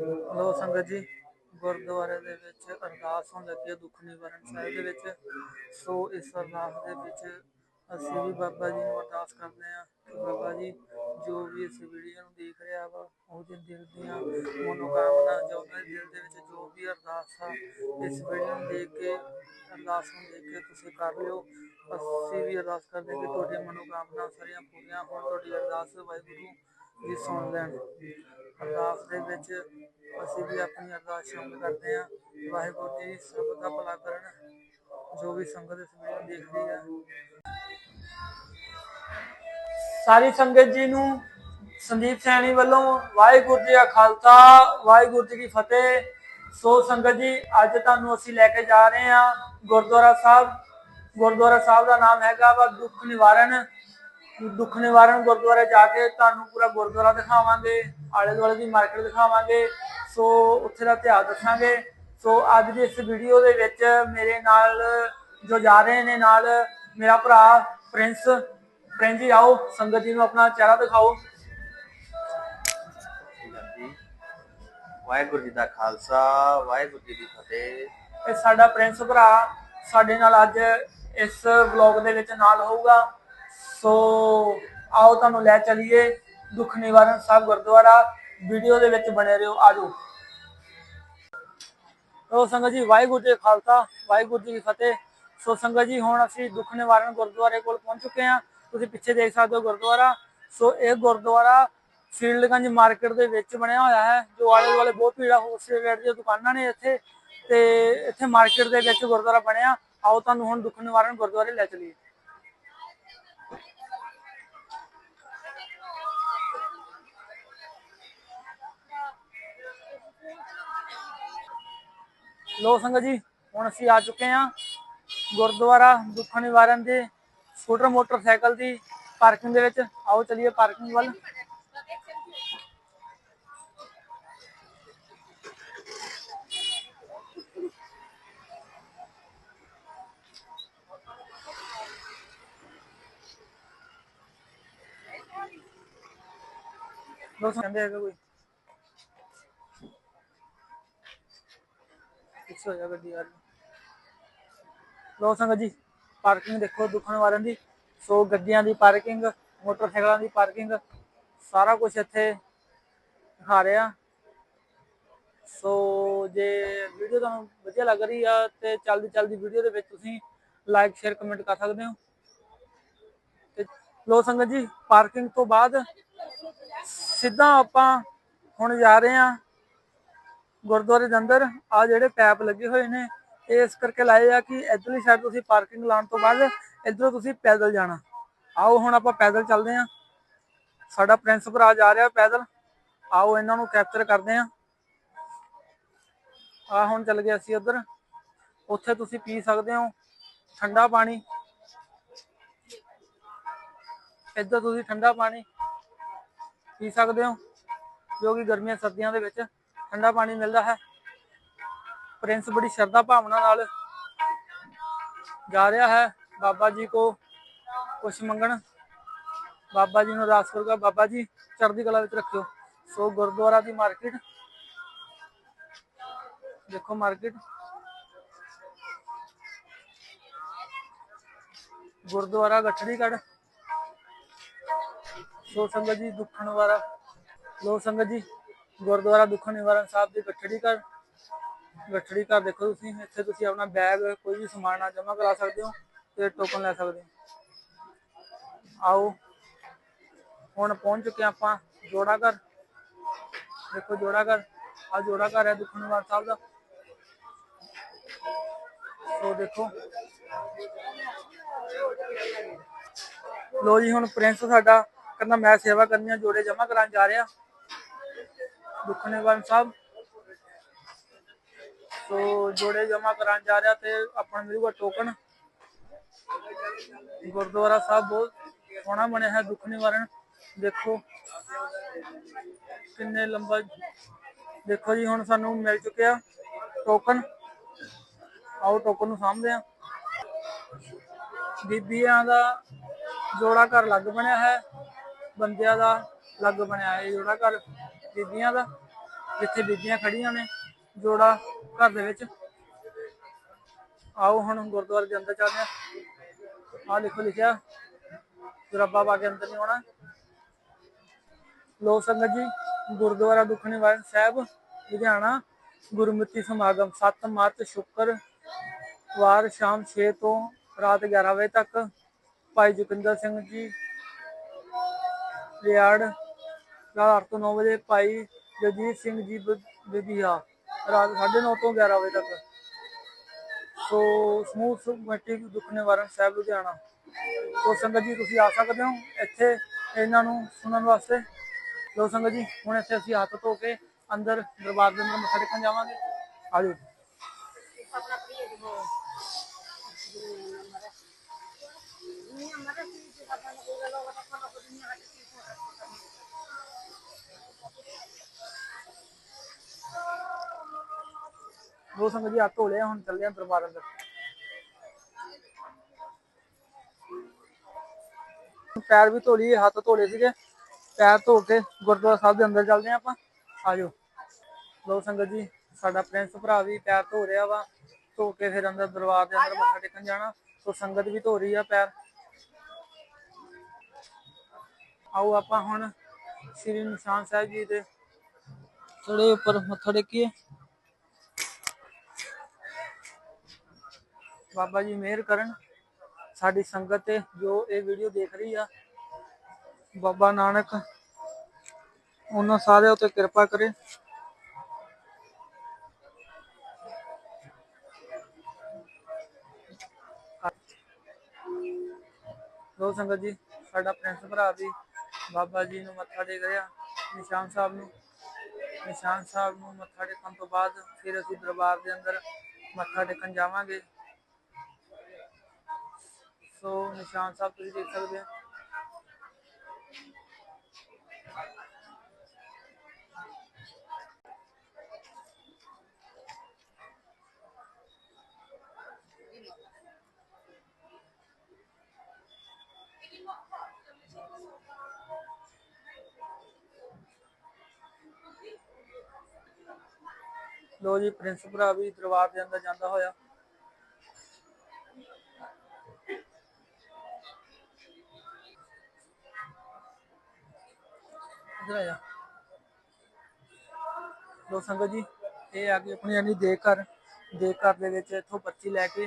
ਲੋ ਸੰਗਤ ਜੀ, ਗੁਰਦੁਆਰੇ ਦੇ ਵਿੱਚ ਅਰਦਾਸ ਹੋਣ ਲੱਗੀ ਹੈ ਦੁੱਖ ਨਿਵਾਰਨ ਸਾਹਿਬ ਦੇ ਵਿੱਚ। ਸੋ ਇਸ ਅਰਦਾਸ ਦੇ ਵਿੱਚ ਅਸੀਂ ਵੀ ਬਾਬਾ ਜੀ ਨੂੰ ਅਰਦਾਸ ਕਰਦੇ ਹਾਂ ਕਿ ਬਾਬਾ ਜੀ, ਜੋ ਵੀ ਇਸ ਵੀਡੀਓ ਨੂੰ ਦੇਖ ਰਿਹਾ ਵਾ ਉਹਦੇ ਦਿਲ ਦੀਆਂ ਮਨੋਕਾਮਨਾ ਜੋ ਉਹਦੇ ਦਿਲ ਦੇ ਵਿੱਚ ਜੋ ਵੀ ਅਰਦਾਸ ਆ, ਇਸ ਵੀਡੀਓ ਨੂੰ ਦੇਖ ਕੇ, ਅਰਦਾਸ ਨੂੰ ਦੇਖ ਕੇ ਤੁਸੀਂ ਕਰ ਲਿਓ। ਅਸੀਂ ਵੀ ਅਰਦਾਸ ਕਰਦੇ ਕਿ ਤੁਹਾਡੀਆਂ ਮਨੋਕਾਮਨਾ ਸਾਰੀਆਂ ਪੂਰੀਆਂ ਹੋਣ, ਤੁਹਾਡੀ ਅਰਦਾਸ ਵਾਹਿਗੁਰੂ ਜੀ ਸੁਣ ਲੈਣ। ਅਰਦਾਸ ਦੇ ਵਿੱਚ ਅਸੀਂ ਵੀ ਆਪਣੀ ਅਰਦਾਸ ਸ਼ਾਮਿਲ ਕਰਦੇ ਹਾਂ। ਵਾਹਿਗੁਰੂ ਜੀ, ਸਭ ਦਾ ਭਲਾ ਕਰਨ, ਜੋ ਵੀ ਸੰਗਤ ਇਸ ਵੀਡੀਓ ਨੂੰ ਹੈ ਸਾਰੀ ਸੰਗਤ ਜੀ ਨੂੰ ਸੰਦੀਪ ਸੈਣੀ ਵੱਲੋਂ ਵਾਹਿਗੁਰੂ ਜੀ ਕਾ ਖਾਲਸਾ, ਵਾਹਿਗੁਰੂ ਜੀ ਕੀ ਫਤਿਹ। ਸੋ ਸੰਗਤ ਜੀ, ਅੱਜ ਤੁਹਾਨੂੰ ਅਸੀਂ ਲੈ ਕੇ ਜਾ ਰਹੇ ਹਾਂ ਗੁਰਦੁਆਰਾ ਸਾਹਿਬ। ਗੁਰਦੁਆਰਾ ਸਾਹਿਬ ਦਾ ਨਾਮ ਹੈਗਾ ਵਾ ਦੁੱਖ ਨਿਵਾਰਨ। ਦੁੱਖ ਨਿਵਾਰਨ ਗੁਰਦੁਆਰੇ ਜਾ ਕੇ ਤੁਹਾਨੂੰ ਪੂਰਾ ਗੁਰਦੁਆਰਾ ਦਿਖਾਵਾਂਗੇ ਆਲੇ ਦੁਆਲੇ ਦੀ ਮਾਰਕੀਟ ਦਿਖਾਵਾਂਗੇ। ਸੋ ਉੱਥੇ ਦਾ ਇਤਿਹਾਸ ਦੱਸਾਂਗੇ ਸੋ ਅੱਜ ਦੀ ਇਸ ਵੀਡੀਓ ਦੇ ਵਿੱਚ ਮੇਰੇ ਨਾਲ ਜੋ ਜਾ ਰਹੇ ਨੇ ਨਾਲ ਮੇਰਾ ਭਰਾ ਪ੍ਰਿੰਸ ਪ੍ਰਿੰਸ ਜੀ ਆਓ ਸੰਗਤ ਜੀ ਨੂੰ ਆਪਣਾ ਚਿਹਰਾ ਦਿਖਾਓ। ਵਾਹਿਗੁਰੂ ਜੀ ਦਾ ਖਾਲਸਾ ਵਾਹਿਗੁਰੂ ਜੀ ਦੀ ਫਤਿਹ। ਇਹ ਸਾਡਾ ਪ੍ਰਿੰਸ ਭਰਾ ਸਾਡੇ ਨਾਲ ਅੱਜ ਇਸ ਵਲੌਗ ਦੇ ਵਿੱਚ ਨਾਲ ਹੋਊਗਾ। ਸੋ ਆਓ ਤੁਹਾਨੂੰ ਲੈ ਚਲੀਏ ਦੁੱਖ ਨਿਵਾਰਨ ਸਾਹਿਬ ਗੁਰਦੁਆਰਾ। ਵੀਡੀਓ ਦੇ ਵਿੱਚ ਬਣੇ ਰਹੋ, ਆਜੋ। ਸੋ ਸੰਗਤ ਜੀ, ਵਾਹਿਗੁਰੂ ਜੀ ਖਾਲਸਾ, ਵਾਹਿਗੁਰੂ ਜੀ ਕੀ ਫਤਿਹ। ਸੋ ਸੰਗਤ ਜੀ, ਹੁਣ ਅਸੀਂ ਦੁੱਖ ਨਿਵਾਰਨ ਗੁਰਦੁਆਰੇ ਕੋਲ ਪਹੁੰਚ ਚੁੱਕੇ ਹਾਂ। ਤੁਸੀਂ ਪਿੱਛੇ ਦੇਖ ਸਕਦੇ ਹੋ ਗੁਰਦੁਆਰਾ। ਸੋ ਇਹ ਗੁਰਦੁਆਰਾ ਫੀਲਡਗੰਜ ਮਾਰਕੀਟ ਦੇ ਵਿੱਚ ਬਣਿਆ ਹੋਇਆ ਹੈ, ਜੋ ਆਲੇ ਦੁਆਲੇ ਬਹੁਤ ਭੀੜਾ ਹੋਲਸੇਲ ਰੇਟ ਦੀਆਂ ਦੁਕਾਨਾਂ ਨੇ ਇੱਥੇ। ਤੇ ਇੱਥੇ ਮਾਰਕੀਟ ਦੇ ਵਿੱਚ ਗੁਰਦੁਆਰਾ ਬਣਿਆ। ਆਓ ਤੁਹਾਨੂੰ ਹੁਣ ਦੁੱਖ ਨਿਵਾਰਨ ਗੁਰਦੁਆਰੇ ਲੈ ਚਲੀਏ। ਲੋ ਸੰਗਤ ਜੀ, ਹੁਣ ਅਸੀਂ ਆ ਚੁੱਕੇ ਹਾਂ ਗੁਰਦੁਆਰਾ ਦੁੱਖ ਨਿਵਾਰਨ ਦੇ ਸਕੂਟਰ ਮੋਟਰਸਾਈਕਲ ਦੀ ਪਾਰਕਿੰਗ ਦੇ ਵਿੱਚ। ਆਓ ਚਲੀਏ ਪਾਰਕਿੰਗ ਵੱਲ। ਲੋ ਕਹਿੰਦੇ ਹੈਗੇ ਕੋਈ? ਪਿੱਛੇ ਹੋ ਜਾ ਗੱਡੀ ਯਾਰ ਲੋ ਸੰਗਤ ਜੀ ਪਾਰਕਿੰਗ ਦੇਖੋ ਦੁੱਖਣ ਵਾਲਿਆਂ ਦੀ। ਸੋ ਗੱਡੀਆਂ ਦੀ ਪਾਰਕਿੰਗ ਮੋਟਰਸਾਈਕਲਾਂ ਦੀ ਪਾਰਕਿੰਗ ਸਾਰਾ ਕੁਝ ਇੱਥੇ ਦਿਖਾ ਰਿਹਾ। ਸੋ ਜੇ ਵੀਡੀਓ ਤੁਹਾਨੂੰ ਵਧੀਆ ਲੱਗ ਰਹੀ ਆ ਤੇ ਚਲਦੀ ਚਲਦੀ ਵੀਡੀਓ ਦੇ ਵਿੱਚ ਤੁਸੀਂ ਲਾਈਕ ਸ਼ੇਅਰ ਕਮੈਂਟ ਕਰ ਸਕਦੇ ਹੋ। ਤੇ ਲੋ ਸੰਗਤ ਜੀ ਪਾਰਕਿੰਗ ਤੋਂ ਬਾਅਦ ਸਿੱਧਾ ਆਪਾਂ ਹੁਣ ਜਾ ਰਹੇ ਹਾਂ ਗੁਰਦੁਆਰੇ ਦੇ ਅੰਦਰ ਆ ਜਿਹੜੇ ਪੈਪ ਲੱਗੇ ਹੋਏ ਨੇ, ਇਹ ਇਸ ਕਰਕੇ ਲਾਏ ਆ ਕਿ ਇਧਰਲੀ ਸਾਈਡ ਤੁਸੀਂ ਪਾਰਕਿੰਗ ਲਾਉਣ ਤੋਂ ਬਾਅਦ ਇਧਰੋਂ ਤੁਸੀਂ ਪੈਦਲ ਜਾਣਾ। ਆਓ ਹੁਣ ਆਪਾਂ ਪੈਦਲ ਚੱਲਦੇ ਹਾਂ। ਸਾਡਾ ਪ੍ਰਿੰਸ ਭਰਾ ਜਾ ਰਿਹਾ ਪੈਦਲ। ਆਓ ਇਹਨਾਂ ਨੂੰ ਕੈਪਚਰ ਕਰਦੇ ਹਾਂ। ਆ ਹੁਣ ਚੱਲ ਗਏ ਅਸੀਂ ਉਧਰ। ਉੱਥੇ ਤੁਸੀਂ ਪੀ ਸਕਦੇ ਹੋ ਠੰਡਾ ਪਾਣੀ। ਇੱਧਰ ਤੁਸੀਂ ਠੰਡਾ ਪਾਣੀ ਪੀ ਸਕਦੇ ਹੋ, ਜੋ ਕਿ ਗਰਮੀਆਂ ਸਰਦੀਆਂ ਦੇ ਵਿੱਚ। ਠੰਡਾ ਪਾਣੀ ਮਿਲਦਾ ਹੈ। ਪ੍ਰਿੰਸ ਬੜੀ ਸ਼ਰਧਾ ਭਾਵਨਾ ਨਾਲ ਜਾ ਰਿਹਾ ਹੈ। ਬਾਬਾ ਜੀ ਕੋ ਕੁਛ ਮੰਗਣ। ਬਾਬਾ ਜੀ ਨੂੰ ਅਰਦਾਸ ਕਰੂਗਾ। ਬਾਬਾ ਜੀ, ਚੜ੍ਹਦੀ ਕਲਾ ਵਿੱਚ ਰੱਖਿਓ। ਸੋ ਗੁਰਦੁਆਰਾ ਦੀ ਮਾਰਕੀਟ। ਦੇਖੋ ਮਾਰਕੀਟ। ਗੁਰਦੁਆਰਾ ਗੱਠੜੀਗੜ੍ਹ। ਸੋ ਸੰਗਤ ਜੀ, ਦੁੱਖਣ ਵਾਲਾ। ਲੋ ਸੰਗਤ ਜੀ। ਗੁਰਦੁਆਰਾ ਦੁੱਖ ਨਿਵਾਰਨ ਸਾਹਿਬ ਦੀ ਗੱਠੜੀ ਘਰ ਗੱਠੜੀ ਘਰ ਦੇਖੋ ਤੁਸੀਂ, ਇੱਥੇ ਤੁਸੀਂ ਆਪਣਾ ਬੈਗ ਕੋਈ ਵੀ ਸਮਾਨ ਆ ਜਮ੍ਹਾਂ ਕਰਾ ਸਕਦੇ ਹੋ ਤੇ ਟੋਕਨ ਲੈ ਸਕਦੇ ਹੋ। ਆਓ, ਹੁਣ ਪਹੁੰਚ ਚੁੱਕੇ ਹਾਂ ਆਪਾਂ ਜੋੜਾ ਘਰ। ਦੇਖੋ ਜੋੜਾ ਘਰ ਆ ਜੋੜਾ ਘਰ ਹੈ ਦੁੱਖ ਨਿਵਾਰਨ ਸਾਹਿਬ ਦਾ। ਸੋ ਦੇਖੋ। ਲੋ ਜੀ, ਹੁਣ ਪ੍ਰਿੰਸ ਸਾਡਾ ਕਹਿੰਦਾ ਮੈਂ ਸੇਵਾ ਕਰਨੀ ਆ, ਜੋੜੇ ਜਮਾ ਕਰਾਂ ਜਾ ਰਿਹਾ। ਦੁੱਖ ਨਿਵਾਰਨ ਸਾਹਿਬ ਸੋ ਜੋੜੇ ਜਮਾ ਕਰਾਂ ਜਾ ਰਿਹਾ ਤੇ ਆਪਣਾ ਮਿਲੂਗਾ ਟੋਕਨ ਗੁਰਦੁਆਰਾ ਸਾਹਿਬ ਬਹੁਤ ਸੋਹਣਾ ਬਣਿਆ ਹੈ ਦੁੱਖ ਨਿਵਾਰਨ ਦੇਖੋ ਕਿੰਨੇ ਲੰਬਾ ਦੇਖੋ ਜੀ ਹੁਣ ਸਾਨੂੰ ਮਿਲ ਚੁੱਕਿਆ ਟੋਕਨ ਆਓ ਟੋਕਨ ਨੂੰ ਸਾਂਭਦੇ ਆ ਬੀਬੀਆਂ ਦਾ ਜੋੜਾ ਘਰ ਲੱਗ ਬਣਿਆ ਹੈ ਬੰਦਿਆਂ ਦਾ ਲੱਗ ਬਣਿਆ ਹੈ ਜੋੜਾ ਘਰ ਬੀਬੀਆਂ ਦਾ, ਜਿੱਥੇ ਬੀਬੀਆਂ ਖੜੀਆਂ ਨੇ, ਜੋੜਾ ਘਰ ਦੇ ਵਿੱਚ। ਆਓ ਹੁਣ ਗੁਰਦੁਆਰੇ ਦੇ ਅੰਦਰ ਚੱਲਦੇ ਹਾਂ। ਆਹ ਲਿਖੋ ਲਿਖਿਆ, ਜਰਾਬਾ ਪਾ ਕੇ ਅੰਦਰ ਨਹੀਂ ਆਉਣਾ। ਲੋ ਸੰਗਤ ਜੀ, ਗੁਰਦੁਆਰਾ ਦੁਖਨੇ ਵਾਰਨ ਸਾਹਿਬ, ਲੁਧਿਆਣਾ ਗੁਰਮਤਿ ਸਮਾਗਮ 7 ਮਾਰਚ ਸ਼ੁੱਕਰਵਾਰ ਸ਼ਾਮ 6 ਤੋਂ ਰਾਤ 11 ਵਜੇ ਤੱਕ। ਭਾਈ ਜੁਗਿੰਦਰ ਸਿੰਘ ਜੀ ਰਿਆੜ ਰਾਤ 8 ਤੋਂ 9 ਵਜੇ ਭਾਈ ਜਗਜੀਤ ਸਿੰਘ ਜੀ ਬੀਬੀਆ ਰਾਤ 9:30 ਤੋਂ 11 ਵਜੇ ਤੱਕ ਸੋ ਸਮੂਹ ਕਮੇਟੀ ਦੁੱਖ ਨਿਵਾਰਨ ਸਾਹਿਬ ਲੁਧਿਆਣਾ ਸੋ ਸੰਗਤ ਜੀ ਤੁਸੀਂ ਆ ਸਕਦੇ ਹੋ ਇੱਥੇ ਇਹਨਾਂ ਨੂੰ ਸੁਣਨ ਵਾਸਤੇ ਲੋ ਸੰਗਤ ਜੀ ਹੁਣ ਇੱਥੇ ਅਸੀਂ ਹੱਥ ਧੋ ਕੇ ਅੰਦਰ ਦਰਬਾਰ ਦੇ ਅੰਦਰ ਮੱਥਾ ਟੇਕਣ ਜਾਵਾਂਗੇ ਆ ਜਾਓ ਆਜੋ ਲੋ ਸੰਗਤ ਜੀ ਹੱਥ ਧੋ ਲਿਆ ਹੁਣ ਚੱਲਦੇ ਆਂ ਦਰਬਾਰ ਅੰਦਰ। ਪੈਰ ਵੀ ਧੋ ਲਈਏ, ਹੱਥ ਧੋ ਲਏ ਸੀਗੇ। ਪੈਰ ਧੋ ਕੇ ਗੁਰਦੁਆਰਾ ਸਾਹਿਬ ਦੇ ਅੰਦਰ ਚੱਲਦੇ ਆਂ ਆਪਾਂ। ਆਜੋ ਲੋ ਸੰਗਤ ਜੀ, ਸਾਡਾ ਪ੍ਰਿੰਸ ਭਰਾ ਵੀ ਪੈਰ ਧੋ ਰਿਹਾ ਵਾ। ਧੋ ਕੇ ਫਿਰ ਅੰਦਰ ਦਰਬਾਰ ਦੇ ਅੰਦਰ ਮੱਥਾ ਟੇਕਣ ਜਾਣਾ। ਸੋ ਸੰਗਤ ਵੀ ਧੋ ਰਹੀ ਆ ਪੈਰ। ਆਓ ਆਪਾਂ ਹੁਣ ਸ੍ਰੀ ਨਿਸ਼ਾਨ ਸਾਹਿਬ ਜੀ ਦੇ ਥੋੜੇ ਉੱਪਰ ਮੱਥਾ ਟੇਕੀਏ। ਬਾਬਾ ਜੀ ਮਿਹਰ ਕਰਨ। ਸਾਡੀ ਸੰਗਤ ਤੇ ਜੋ ਇਹ ਵੀਡੀਓ ਦੇਖ ਰਹੀ ਆ, ਬਾਬਾ ਨਾਨਕ, ਉਹਨਾਂ ਸਾਰਿਆਂ ਉਤੇ ਕਿਰਪਾ ਕਰੇ। ਲੋ ਸੰਗਤ ਜੀ, ਸਾਡਾ ਪ੍ਰਿੰਸ ਭਰਾ ਵੀ ਬਾਬਾ ਜੀ ਨੂੰ ਮੱਥਾ ਟੇਕ ਰਿਹਾ, ਨਿਸ਼ਾਨ ਸਾਹਿਬ ਨੂੰ। ਨਿਸ਼ਾਨ ਸਾਹਿਬ ਨੂੰ ਮੱਥਾ ਟੇਕਣ ਤੋਂ ਬਾਅਦ ਫਿਰ ਅਸੀਂ ਦਰਬਾਰ ਦੇ ਅੰਦਰ ਮੱਥਾ ਟੇਕਣ ਜਾਵਾਂਗੇ। ਸੋ ਨਿਸ਼ਾਨ ਸਾਹਿਬ ਤੁਸੀਂ ਦੇਖ ਸਕਦੇ ਹੋ। ਲੋ ਜੀ, ਪ੍ਰਿੰਸ ਭਰਾ ਵੀ ਦਰਬਾਰ ਦੇ ਅੰਦਰ ਜਾਂਦਾ ਹੋਇਆ। ਲੋ ਸੰਗਤ ਜੀ ਇਹ ਆ ਗਈ ਆਪਣੀ ਯਾਨੀ ਦੇਖ ਘਰ ਦੇਖ ਘਰ ਦੇ ਵਿੱਚ ਇੱਥੋਂ ਪਰਚੀ ਲੈ ਕੇ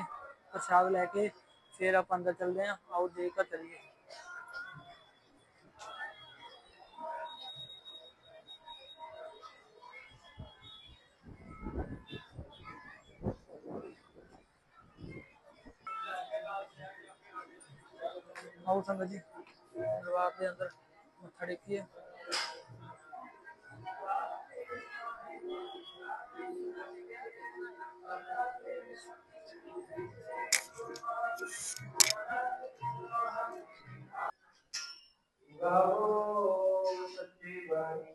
ਪ੍ਰਸ਼ਾਦ ਲੈ ਕੇ ਫਿਰ ਆਪਾਂ ਅੰਦਰ ਚੱਲਦੇ ਆਂ ਆਓ ਦੇਖ ਘਰ ਚੱਲੀਏ ਆਓ ਸੰਗਤ ਜੀ ਦਰਬਾਰ ਦੇ ਅੰਦਰ ਮੱਥਾ ਟੇਕੀਏ ਗਾਵੋ ਸੱਚੀ ਬਾਣੀ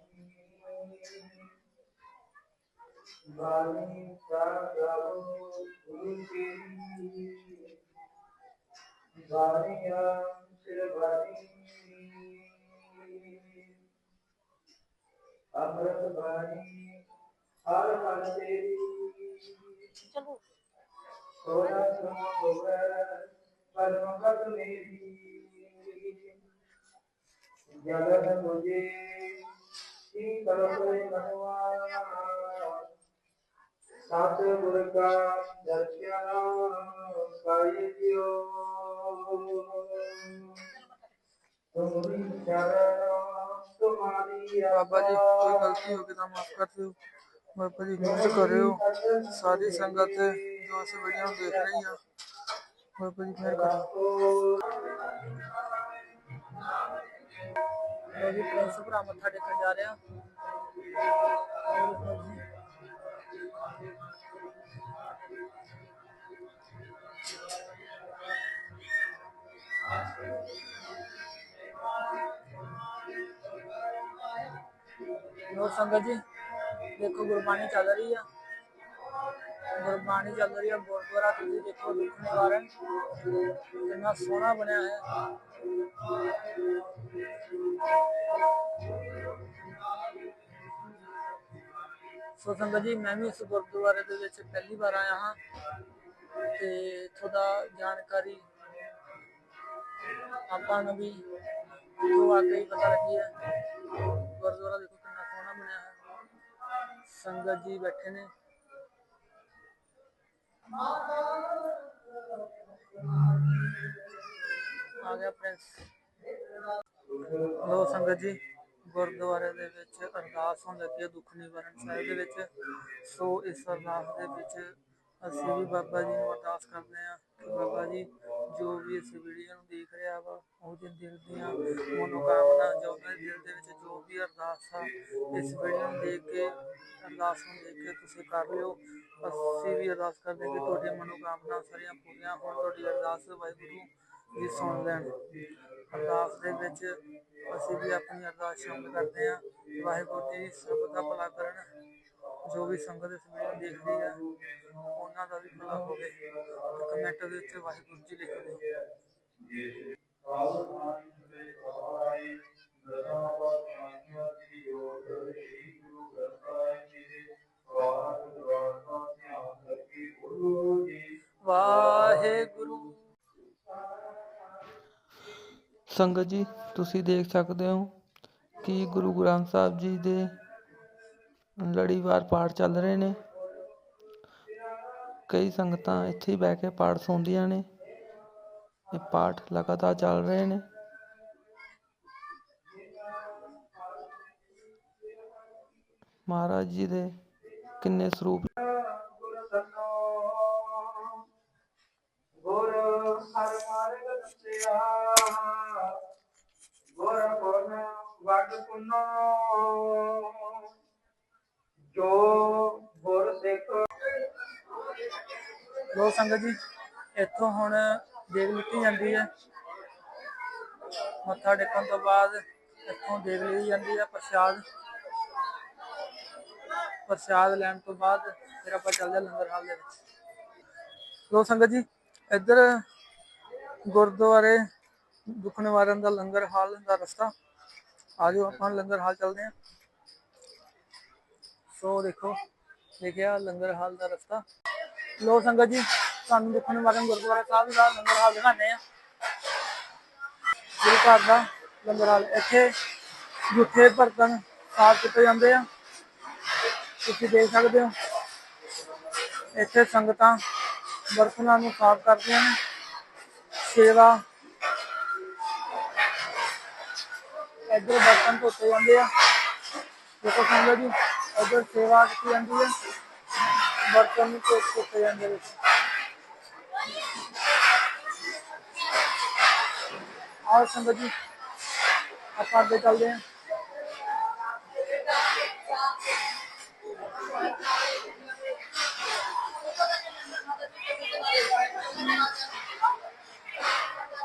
ਬਾਣੀ ਸਾ ਗਾਵੋ ਗੁਰੂ ਤੇਰੀ ਬਾਣੀਆਂ ਸਿਰ ਬਾਣੀ ਅੰਮ੍ਰਿਤ ਬਾਣੀ ਹਰ ਮਨ ਤੇਰੀ ਚਲੋ ਸੋਨਾ ਸੁਨਾ ਹੋਵੇ ਪਰਮ ਗਤ ਮੇਰੀ ਜਗਤ ਮੁਝੇ ਕੀ ਕਰੋਗੇ ਮਨਵਾ ਸਤ ਗੁਰ ਕਾ ਦਰਸ਼ਨ ਕਾਇ ਜਿਓ ਤੁਮਰੀ ਚਰਨ ਤੁਮਾਰੀ ਬਾਬਾ ਜੀ, ਕੋਈ ਗਲਤੀ ਹੋ ਗਈ ਤਾਂ ਮਾਫ ਕਰ ਦਿਓ। ਬਾਬਾ ਜੀ, ਮਿਹਰ ਕਰਿਓ। ਸਾਰੀ ਸੰਗਤ ਜੋ ਇਸ ਵੀਡੀਓ ਨੂੰ ਦੇਖ ਰਹੀ ਆ ਬਾਬਾ ਜੀ ਮਿਹਰ ਕਰੋ ਲੋ ਜੀ ਪ੍ਰਿੰਸ ਭਰਾ ਮੱਥਾ ਟੇਕਣ ਜਾ ਰਿਹਾ ਲੋ ਸੰਗਤ ਜੀ ਦੇਖੋ ਗੁਰਬਾਣੀ ਚੱਲ ਰਹੀ ਆ ਗੁਰਬਾਣੀ ਚੱਲ ਰਹੀ ਆ ਗੁਰਦੁਆਰਾ ਤੁਸੀਂ ਦੇਖੋ ਦੁੱਖ ਨਿਵਾਰਨ। ਕਿੰਨਾ ਸੋਹਣਾ ਬਣਿਆ ਹੈ। ਸੋ ਸੰਗਤ ਜੀ, ਮੈਂ ਵੀ ਇਸ ਗੁਰਦੁਆਰੇ ਦੇ ਵਿੱਚ ਪਹਿਲੀ ਵਾਰ ਆਇਆ ਹਾਂ ਤੇ ਇੱਥੋਂ ਦਾ ਜਾਣਕਾਰੀ ਆਪਾਂ ਨੂੰ ਵੀ ਜੋ ਆ ਕੇ ਹੀ ਪਤਾ ਲੱਗੀ ਹੈ। ਗੁਰਦੁਆਰਾ ਦੇਖੋ ਕਿੰਨਾ ਸੋਹਣਾ ਬਣਿਆ ਹੈ। ਸੰਗਤ ਜੀ ਬੈਠੇ ਨੇ। ਆ ਗਿਆ ਪ੍ਰਿੰਸ। ਲੋ ਸੰਗਤ ਜੀ, ਗੁਰਦੁਆਰੇ ਦੇ ਵਿੱਚ ਅਰਦਾਸ ਹੋਣ ਲੱਗੀ ਹੈ ਦੁੱਖ ਨਿਵਾਰਨ ਸਾਹਿਬ ਦੇ ਵਿੱਚ। ਸੋ ਇਸ ਅਰਦਾਸ ਦੇ ਵਿੱਚ ਅਸੀਂ ਵੀ ਬਾਬਾ ਜੀ ਨੂੰ ਅਰਦਾਸ ਕਰਦੇ ਹਾਂ ਕਿ ਬਾਬਾ ਜੀ, ਜੋ ਵੀ ਇਸ ਵੀਡੀਓ ਨੂੰ ਦੇਖ ਰਿਹਾ ਵਾ ਉਹਦੇ ਦਿਲ ਦੀਆਂ ਮਨੋਕਾਮਨਾ, ਜੋ ਉਹਦੇ ਦਿਲ ਦੇ ਵਿੱਚ ਜੋ ਵੀ ਅਰਦਾਸ ਆ, ਇਸ ਵੀਡੀਓ ਨੂੰ ਦੇਖ ਕੇ, ਅਰਦਾਸ ਨੂੰ ਦੇਖ ਕੇ ਤੁਸੀਂ ਕਰ ਲਿਓ। ਅਸੀਂ ਵੀ ਅਰਦਾਸ ਕਰਦੇ ਹਾਂ ਕਿ ਤੁਹਾਡੀਆਂ ਮਨੋਕਾਮਨਾ ਸਾਰੀਆਂ ਪੂਰੀਆਂ ਹੋਣ, ਤੁਹਾਡੀ ਅਰਦਾਸ ਵਾਹਿਗੁਰੂ ਜੀ ਸੁਣ ਲੈਣ। ਅਰਦਾਸ ਦੇ ਵਿੱਚ ਅਸੀਂ ਵੀ ਆਪਣੀ ਅਰਦਾਸ ਸ਼ਾਮਿਲ ਕਰਦੇ ਹਾਂ। ਵਾਹਿਗੁਰੂ ਜੀ, ਸਭ ਦਾ ਭਲਾ ਕਰਨ। ਜੋ ਵੀ ਸੰਗਤ ਇਸ ਵੀਡੀਓ ਨੂੰ ਹੈ ਉਹਨਾਂ ਦਾ ਵੀ ਭਲਾ ਹੋਵੇ। ਕਮੈਂਟ ਦੇ ਵਿੱਚ ਵਾਹਿਗੁਰੂ ਜੀ ਲਿਖ ਦਿਓ। ਵਾਹਿਗੁਰੂ। ਸੰਗਤ ਜੀ, ਤੁਸੀਂ ਦੇਖ ਸਕਦੇ ਹੋ ਕਿ ਗੁਰੂ ਗ੍ਰੰਥ ਸਾਹਿਬ ਜੀ ਦੇ ਲੜੀਵਾਰ ਪਾਠ ਚੱਲ ਰਹੇ ਨੇ। ਕਈ ਸੰਗਤਾਂ ਇੱਥੇ ਹੀ ਬਹਿ ਕੇ ਪਾਠ ਸੁਣਦੀਆਂ ਨੇ। ਇਹ ਪਾਠ ਲਗਾਤਾਰ ਚੱਲ ਰਹੇ ਨੇ। ਮਹਾਰਾਜ ਜੀ ਦੇ ਕਿੰਨੇ ਸਰੂਪ ਗੁਰ ਹਰ ਮਾਰਗ ਦੱਸਿਆ। ਗੁਰ ਗੁਣ ਵਡ ਪੁਨੋ। ਜੋ ਗੁਰ ਲੋ ਸੰਗਤ ਜੀ, ਇੱਥੋਂ ਹੁਣ ਦੇਗ ਲਿੱਤੀ ਜਾਂਦੀ ਹੈ। ਮੱਥਾ ਟੇਕਣ ਤੋਂ ਬਾਅਦ ਇੱਥੋਂ ਦੇਗ ਲਈ ਜਾਂਦੀ ਹੈ ਪ੍ਰਸ਼ਾਦ। ਪ੍ਰਸ਼ਾਦ ਲੈਣ ਤੋਂ ਬਾਅਦ ਫਿਰ ਆਪਾਂ ਚੱਲਦੇ ਹਾਂ ਲੰਗਰ ਹਾਲ ਦੇ ਵਿੱਚ। ਲੋ ਸੰਗਤ ਜੀ, ਇੱਧਰ ਗੁਰਦੁਆਰੇ ਦੁੱਖ ਨਿਵਾਰਨ ਦਾ ਲੰਗਰ ਹਾਲ ਦਾ ਰਸਤਾ। ਆਜੋ ਆਪਾਂ ਲੰਗਰ ਹਾਲ ਚੱਲਦੇ ਹਾਂ। ਸੋ ਦੇਖੋ, ਦੇਖਿਆ ਲੰਗਰ ਹਾਲ ਦਾ ਰਸਤਾ। ਲੋ ਸੰਗਤ ਜੀ ਤੁਹਾਨੂੰ ਦੁੱਖ ਨਿਵਾਰਨ ਗੁਰਦੁਆਰਾ ਸਾਹਿਬ ਦਾ ਲੰਗਰ ਹਾਲ ਦਿਖਾਣੇ ਆ ਗੁਰੂ ਘਰ ਦਾ ਲੰਗਰ ਹਾਲ, ਇੱਥੇ ਜੁੱਠੇ ਬਰਤਨ ਸਾਫ਼ ਕੀਤੇ ਜਾਂਦੇ ਆ। ਤੁਸੀਂ ਦੇਖ ਸਕਦੇ ਹੋ, ਇੱਥੇ ਸੰਗਤਾਂ ਬਰਤਨਾਂ ਨੂੰ ਸਾਫ਼ ਕਰਦੀਆਂ ਨੇ। ਸੇਵਾ ਇੱਧਰ ਬਰਤਨ ਧੋਤੇ ਜਾਂਦੇ ਆ। ਦੇਖੋ ਸੰਗਤ ਜੀ ਇੱਧਰ ਸੇਵਾ ਕੀਤੀ ਜਾਂਦੀ ਹੈ ਬਰਤਨ ਨੂੰ ਧੋ ਧੋਤੇ ਜਾਂਦੇ ਨੇ ਆਓ ਸੰਗਤ ਜੀ ਆਪਾਂ ਅੱਗੇ ਚੱਲਦੇ ਹਾਂ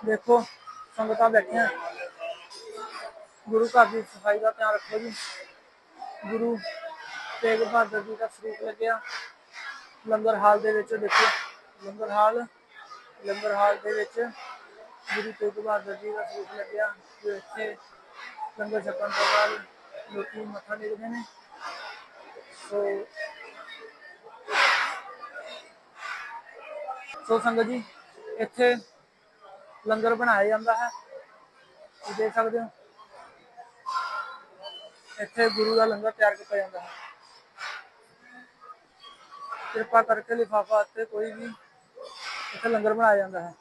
ਦੇਖੋ ਸੰਗਤਾਂ ਬੈਠੀਆਂ ਗੁਰੂ ਘਰ ਦੀ ਸਫ਼ਾਈ ਦਾ ਧਿਆਨ ਰੱਖੋ ਜੀ ਗੁਰੂ ਤੇਗ ਬਹਾਦਰ ਜੀ ਦਾ ਸਰੂਪ ਲੱਗਿਆ। ਲੰਗਰ ਹਾਲ ਦੇ ਵਿੱਚ ਦੇਖੋ, ਲੰਗਰ ਹਾਲ ਲੰਗਰ ਹਾਲ ਦੇ ਵਿੱਚ ਗੁਰੂ ਤੇਗ ਬਹਾਦਰ ਜੀ ਦਾ ਸਰੂਪ ਲੱਗਿਆ, ਜੋ ਇੱਥੇ ਲੰਗਰ ਛਕਣ ਤੋਂ ਬਾਅਦ ਲੋਕੀ ਮੱਥਾ ਟੇਕਦੇ ਨੇ। ਸੋ ਸੋ ਸੰਗਤ ਜੀ, ਇੱਥੇ ਲੰਗਰ ਬਣਾਇਆ ਜਾਂਦਾ ਹੈ। ਤੁਸੀਂ ਦੇਖ ਸਕਦੇ ਹੋ। ਇੱਥੇ ਗੁਰੂ ਦਾ ਲੰਗਰ ਤਿਆਰ ਕੀਤਾ ਜਾਂਦਾ ਹੈ। ਕਿਰਪਾ ਕਰਕੇ ਲਿਫਾਫਾ ਅਤੇ ਕੋਈ ਵੀ ਇੱਥੇ ਲੰਗਰ ਬਣਾਇਆ ਜਾਂਦਾ ਹੈ।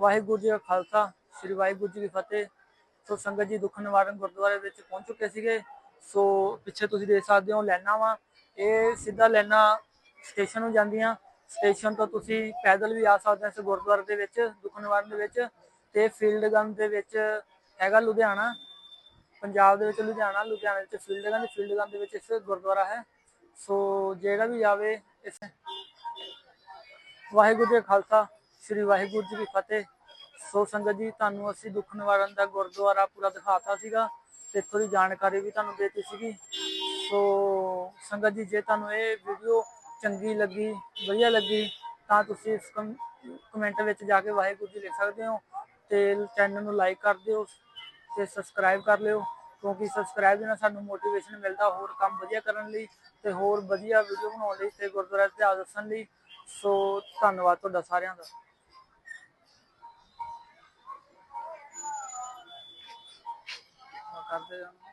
ਵਾਹਿਗੁਰੂ ਜੀ ਕਾ ਖਾਲਸਾ, ਸ੍ਰੀ ਵਾਹਿਗੁਰੂ ਜੀ ਕੀ ਫਤਿਹ। ਸੋ ਸੰਗਤ ਜੀ ਦੁੱਖ ਨਿਵਾਰਨ ਗੁਰਦੁਆਰੇ ਵਿੱਚ ਪਹੁੰਚ ਚੁੱਕੇ ਸੀਗੇ। ਸੋ ਪਿੱਛੇ ਤੁਸੀਂ ਦੇਖ ਸਕਦੇ ਹੋ ਲੈਣਾ ਵਾ। ਇਹ ਸਿੱਧਾ ਲੈਣਾ ਸਟੇਸ਼ਨ ਨੂੰ ਜਾਂਦੀਆਂ। ਸਟੇਸ਼ਨ ਤੋਂ ਤੁਸੀਂ ਪੈਦਲ ਵੀ ਆ ਸਕਦੇ ਹੋ ਇਸ ਗੁਰਦੁਆਰੇ ਦੇ ਵਿੱਚ, ਦੁੱਖ ਨਿਵਾਰਨ ਦੇ ਵਿੱਚ। ਤੇ ਫੀਲਡ ਗਨ ਦੇ ਵਿੱਚ ਹੈਗਾ ਲੁਧਿਆਣਾ। ਪੰਜਾਬ ਦੇ ਵਿੱਚ ਲੁਧਿਆਣਾ ਲੁਧਿਆਣਾ ਵਿੱਚ ਫੀਲਡ ਗਨ ਫੀਲਡ ਗਨ ਦੇ ਵਿੱਚ ਇਸ ਗੁਰਦੁਆਰਾ ਹੈ। ਸੋ ਜਿਹੜਾ ਵੀ ਜਾਵੇ ਇਸ ਵਾਹਿਗੁਰੂ ਜੀ ਖਾਲਸਾ, ਸ੍ਰੀ ਵਾਹਿਗੁਰੂ ਜੀ ਕੀ ਫਤਿਹ। ਸੋ ਸੰਗਤ ਜੀ, ਤੁਹਾਨੂੰ ਅਸੀਂ ਦੁੱਖ ਨਿਵਾਰਨ ਦਾ ਗੁਰਦੁਆਰਾ ਪੂਰਾ ਦਿਖਾਤਾ ਸੀਗਾ ਤੇ ਇੱਥੋਂ ਦੀ ਜਾਣਕਾਰੀ ਵੀ ਤੁਹਾਨੂੰ ਦੇਤੀ ਸੀਗੀ। ਸੋ ਸੰਗਤ ਜੀ, ਜੇ ਤੁਹਾਨੂੰ ਇਹ ਵੀਡੀਓ ਚੰਗੀ ਲੱਗੀ, ਵਧੀਆ ਲੱਗੀ, ਤਾਂ ਤੁਸੀਂ ਇਸ ਕਮੈਂਟ ਵਿੱਚ ਜਾ ਕੇ ਵਾਹਿਗੁਰੂ ਜੀ ਲਿਖ ਸਕਦੇ ਹੋ ਤੇ ਚੈਨਲ ਨੂੰ ਲਾਈਕ ਕਰ ਦਿਓ। ਤੇ ਸਬਸਕ੍ਰਾਈਬ ਕਰ ਲਿਓ, ਕਿਉਂਕਿ ਸਬਸਕ੍ਰਾਈਬ ਦੇ ਨਾਲ ਸਾਨੂੰ ਮੋਟੀਵੇਸ਼ਨ ਮਿਲਦਾ ਹੋਰ ਕੰਮ ਵਧੀਆ ਕਰਨ ਲਈ ਤੇ ਹੋਰ ਵਧੀਆ ਵੀਡੀਓ ਬਣਾਉਣ ਲਈ ਤੇ ਗੁਰਦੁਆਰਾ ਇਤਿਹਾਸ ਦੱਸਣ ਲਈ। ਸੋ ਧੰਨਵਾਦ ਤੁਹਾਡਾ ਸਾਰਿਆਂ ਦਾ। ਕਰਦੇ ਜਾਣਾ